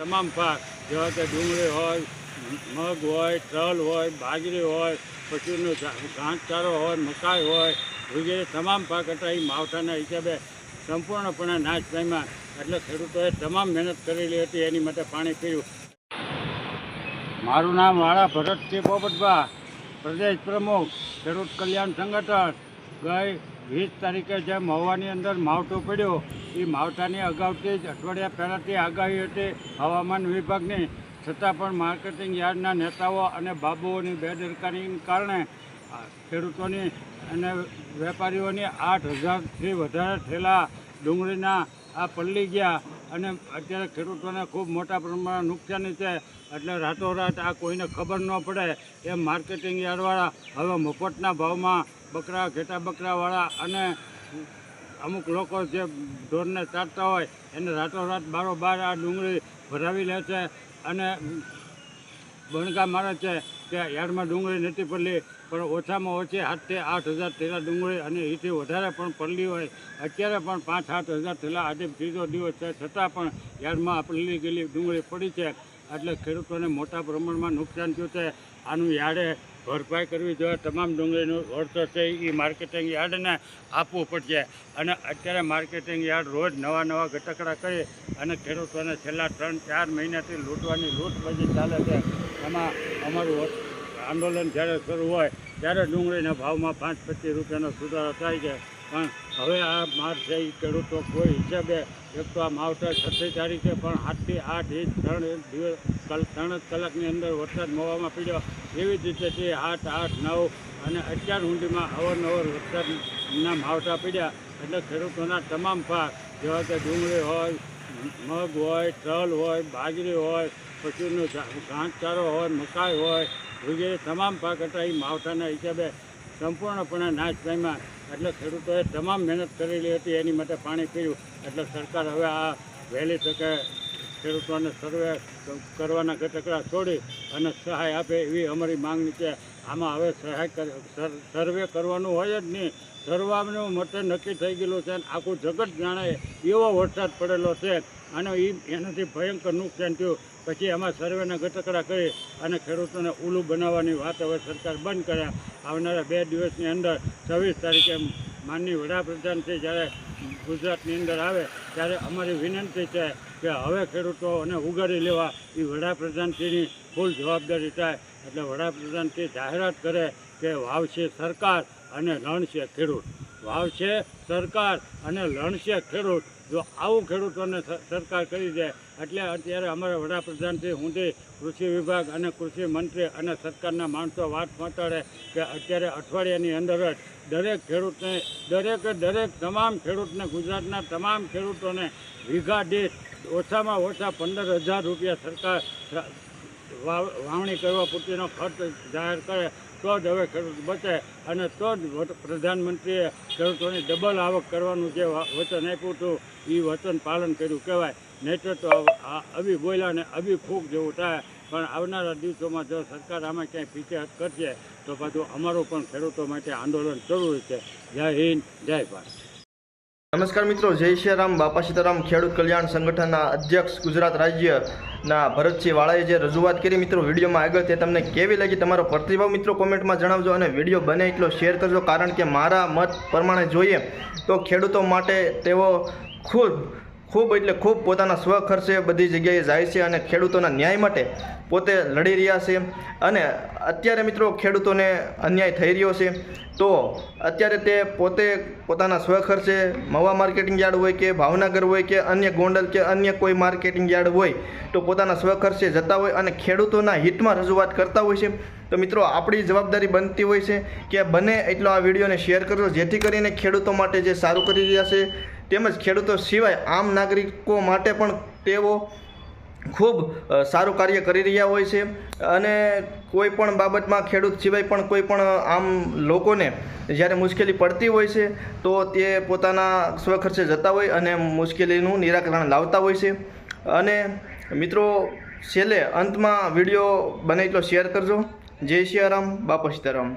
તમામ પાક જેવા કે ડુંગળી હોય, મગ હોય તલ હોય, બાજરી હોય, પશુનો ઘાસચારો હોય, મકાઈ હોય, વગેરે તમામ પાક હતા એ માવઠાના હિસાબે સંપૂર્ણપણે નાશ પામ્યા. એટલે ખેડૂતોએ તમામ મહેનત કરેલી હતી, એની માટે પાણી પીવું. મારું નામ વાળા ભરતસિંહ પોપટભા પ્રદેશ પ્રમુખ, ખેડૂત કલ્યાણ સંગઠન. ગઈ વીસ તારીખે જેમ હવાની અંદર માવઠું પડ્યો એ માવઠાની અગાઉથી જ અઠવાડિયા પહેલાંથી આગાહી હતી હવામાન વિભાગની, છતાં પણ માર્કેટિંગ યાર્ડના નેતાઓ અને બાબુઓની બેદરકારીને કારણે ખેડૂતોની અને વેપારીઓની આઠ હજારથી વધારે થયેલા ડુંગળીના આ પલ્લી ગયા અને અત્યારે ખેડૂતોને ખૂબ મોટા પ્રમાણમાં નુકસાની છે. એટલે રાતોરાત આ કોઈને ખબર ન પડે એમ માર્કેટિંગ યાર્ડવાળા હવે મફતના ભાવમાં બકરા ઘેટા બકરાવાળા અને અમુક લોકો જે ઢોરને ચાટતા હોય, એને રાતોરાત બારોબાર આ ડુંગળી ભરાવી લે છે અને ભણગા મારે છે કે યાર્ડમાં ડુંગળી નથી પડલી, પણ ઓછામાં ઓછી આઠથી આઠ હજાર થેલા ડુંગળી અને એથી વધારે પણ પડલી હોય. અત્યારે પણ પાંચ આઠ હજાર થેલા આજે ત્રીજો દિવસ છે, છતાં પણ યાર્ડમાં પડલી ગયેલી ડુંગળી પડી છે. એટલે ખેડૂતોને મોટા પ્રમાણમાં નુકસાન થયું છે. આનું યાર્ડે ભરપાઈ કરવી જોઈએ. તમામ ડુંગળીનું વળતર છે એ માર્કેટિંગ યાર્ડને આપવું પડશે. અને અત્યારે માર્કેટિંગ યાર્ડ રોજ નવા નવા ઘટકડા કરી અને ખેડૂતોને છેલ્લા ત્રણ, ચાર મહિનાથી લૂંટવાની લૂંટબાજી ચાલે છે. એમાં અમારું આંદોલન જ્યારે શરૂ હોય, ત્યારે ડુંગળીના ભાવમાં પાંચ, પચીસ રૂપિયાનો સુધારો થાય છે. પણ હવે આ માર છે એ ખેડૂતો કોઈ હિસાબે એક તો આ માવઠા છઠ્ઠી તારીખે, પણ આઠથી આઠ ઇંચ ત્રણ દિવસ ત્રણ કલાકની અંદર વરસાદ મોવામાં પડ્યો. એવી જ રીતે તે આઠ આઠ, નવ અને અત્યાર સુધીમાં અવારનવાર વરસાદના માવઠા પડ્યા. એટલે ખેડૂતોના તમામ પાક, જેવા કે ડુંગળી હોય, મગ હોય, તલ હોય, બાજરી હોય, પશુનો ઘાસચારો હોય, મકાઈ હોય, વગેરે તમામ પાક હતા એ માવઠાના હિસાબે સંપૂર્ણપણે નાશ પામ્યા. એટલે ખેડૂતોએ તમામ મહેનત કરેલી હતી, એની માટે પાણી પીયું એટલે સરકાર હવે આ વહેલી તકે ખેડૂતોને સર્વે કરવાના ઘટકડા છોડી અને સહાય આપે એવી અમારી માંગણી છે. આમાં હવે સહાય સર્વે કરવાનું હોય જ નહીં. સર્વાનું મતે નક્કી થઈ ગયેલું છે અને આખું જગત જાણે એવો વરસાદ પડેલો છે અને એ એનાથી ભયંકર નુકસાન થયું. પછી એમાં સર્વેના ઘટકડા કરી અને ખેડૂતોને ઉલું બનાવવાની વાત હવે સરકાર બંધ કર્યા આવનારા બે દિવસની અંદર છવ્વીસ તારીખે માનની વડાપ્રધાન છે જ્યારે ગુજરાતની અંદર આવે, ત્યારે અમારી વિનંતી છે કે હવે ખેડૂતોને ઉગાડી લેવા એ વડાપ્રધાનશ્રીની ફૂલ જવાબદારી થાય. એટલે વડાપ્રધાનશ્રી જાહેરાત કરે કે વાવશે સરકાર અને લણશે ખેડૂત. વાવશે સરકાર અને લણશે ખેડૂત. જો આવું ખેડૂતોને સરકાર કરી દે, એટલે અત્યારે અમારા વડાપ્રધાનથી સુધી કૃષિ વિભાગ અને કૃષિ મંત્રી અને સરકારના માણસો વાત પહોંચાડે કે અત્યારે અઠવાડિયાની અંદર જ દરેક ખેડૂતને, દરેકે, દરેક તમામ ખેડૂતને, ગુજરાતના તમામ ખેડૂતોને વીઘા દીઠ ઓછામાં ઓછા પંદર હજાર રૂપિયા સરકાર વાવ- વાવણી કરવા પૂરતીનો ખર્ચ જાહેર કરે તો જ હવે ખેડૂત બચે અને તો જ પ્રધાનમંત્રીએ ખેડૂતોની ડબલ આવક કરવાનું જે વચન આપ્યું હતું એ વચન પાલન કર્યું કહેવાય. નહીંતર તો આવી બોલ્યા અભી ફૂક જેવું થાય. પણ આવનારા દિવસોમાં જો સરકાર આમાં ક્યાંય પીછેહટ કરશે, તો પાછું અમારું પણ ખેડૂતો માટે આંદોલન જરૂરી છે. જય હિન્દ, જય ભારત. નમસ્કાર મિત્રો, જય શ્રી રામ, બાપા સીતારામ ખેડૂત કલ્યાણ સંગઠનના અધ્યક્ષ ગુજરાત રાજ્યના ભરતસિંહ વાળાએ જે રજૂઆત કરી મિત્રો વિડીયોમાં આગળ તે તમને કેવી લાગી તમારો પ્રતિભાવ મિત્રો કોમેન્ટમાં જણાવજો અને વીડિયો બને એટલો શેર કરજો કારણ કે મારા મત પ્રમાણે જોઈએ તો ખેડૂતો માટે તેઓ ખૂબ ખૂબ એટલે ખૂબ પોતાના સ્વખર્ચે બધી જગ્યાએ જાય છે અને ખેડૂતોના ન્યાય માટે પોતે લડી રહ્યા છે. અને અત્યારે મિત્રો ખેડૂતોને અન્યાય થઈ રહ્યો છે. તો અત્યારે તે પોતે પોતાના સ્વખર્ચે મવા માર્કેટિંગ યાર્ડ હોય કે ભાવનગર હોય કે અન્ય ગોંડલ કે અન્ય કોઈ માર્કેટિંગ યાર્ડ હોય તો પોતાના સ્વખર્ચે જતા હોય અને ખેડૂતોના હિતમાં રજૂઆત કરતા હોય છે. તો મિત્રો, આપણી જવાબદારી બનતી હોય છે કે બને એટલો આ વિડીયોને શેર કરજો, જેથી કરીને ખેડૂતો માટે જે સારું કરી રહ્યા છે, તેમજ ખેડૂતો સિવાય આમ નાગરિકો માટે પણ તેઓ ખૂબ સારું કાર્ય કરી રહ્યા હોય છે. અને કોઈ પણ બાબતમાં ખેડૂત સિવાય પણ કોઈ પણ આમ લોકોને જ્યારે મુશ્કેલી પડતી હોય છે, તો તે પોતાના સ્વખર્ચે જતા હોય અને મુશ્કેલીનું નિરાકરણ લાવતા હોય છે. અને મિત્રો, છેલ્લે અંતમાં વીડિયો બને એટલો શેર કરજો. જય સિયારામ બાપા સીતારામ.